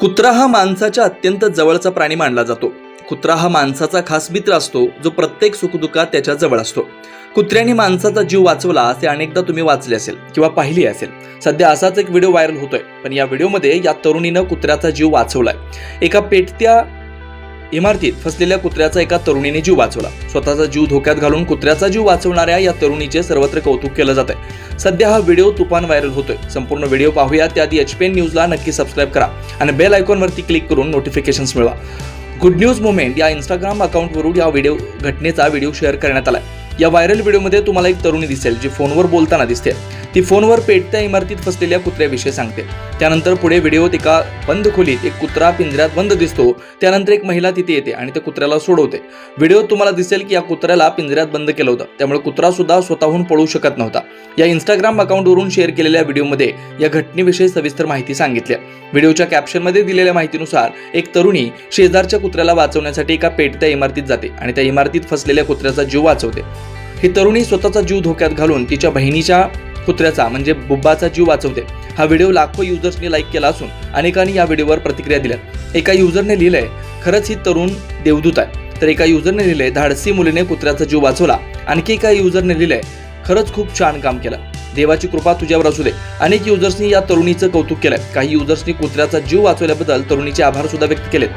कुत्रा हा माणसाच्या अत्यंत जवळचा प्राणी मानला जातो. कुत्रा हा माणसाचा खास मित्र असतो जो प्रत्येक सुखदुःखात त्याच्याजवळ असतो. कुत्र्याने माणसाचा जीव वाचवला असे अनेकदा तुम्ही वाचले असेल किंवा पाहिली असेल. सध्या असाच एक व्हिडिओ व्हायरल होतोय पण या व्हिडिओमध्ये या तरुणीनं कुत्र्याचा जीव वाचवलाय. एका पेटत्या इमारतीत फसलेल्या कुत्र्याचा एका तरुणीने जीव वाचवला. स्वतःचा जीव धोक्यात घालून कुत्र्याचा जीव वाचवणाऱ्या या तरुणीचे सर्वत्र कौतुक केलं जात आहे सध्या हा व्हिडिओ तुफान व्हायरल होतोय. संपूर्ण व्हिडिओ पाहूया त्याआधी एच न्यूजला नक्की सबस्क्राईब करा आणि बेल आयकॉनवरती क्लिक करून नोटिफिकेशन्स मिळवा. गुड न्यूज मुवमेंट या इंस्टाग्राम अकाउंटवरून या व्हिडिओ घटनेचा व्हिडिओ शेअर करण्यात आला या व्हायरल व्हिडिओमध्ये तुम्हाला एक तरुणी दिसेल जी फोनवर बोलताना दिसते. ती फोनवर पेटत्या इमारतीत फसलेल्या कुत्र्याविषयी सांगते. त्यानंतर पुढे व्हिडिओत एका बंद खोलीत एक कुत्रा पिंजऱ्यात बंद दिसतो. त्यानंतर एक महिला तिथे येते आणि त्या कुत्र्याला सोडवते. व्हिडिओत तुम्हाला दिसेल की या कुत्र्याला पिंजऱ्यात बंद केलं होतं. त्यामुळे कुत्रा सुद्धा स्वतःहून पळू शकत नव्हता. या इंस्टाग्राम अकाउंटवरून शेअर केलेल्या व्हिडिओमध्ये या घटनेविषयी सविस्तर माहिती सांगितली. व्हिडिओच्या कॅप्शनमध्ये दिलेल्या माहितीनुसार एक तरुणी शेजारच्या कुत्र्याला वाचवण्यासाठी एका पेटत्या इमारतीत जाते आणि त्या इमारतीत फसलेल्या कुत्र्याचा जीव वाचवते. ही तरुणी स्वतःचा जीव धोक्यात घालून तिच्या बहिणीच्या कुत्र्याचा म्हणजे बुब्बाचा जीव वाचवते. हा व्हिडिओ लाखो युजर्सनी लाईक केला असून अनेकांनी या व्हिडिओवर प्रतिक्रिया दिल्या. एका युजरने लिहिलंय खरंच ही तरुण देवदूत आहे. तर एका युजरने लिहिलंय धाडसी मुलीने कुत्र्याचा जीव वाचवला. आणखी एका युजरने लिहिलंय खरंच खूप छान काम केलं. देवाची कृपा तुझ्यावर असू दे. अनेक युजर्सनी या तरुणीचं कौतुक केलंय. काही युजर्सनी कुत्र्याचा जीव वाचवल्याबद्दल तरुणीचे आभार सुद्धा व्यक्त केलेत.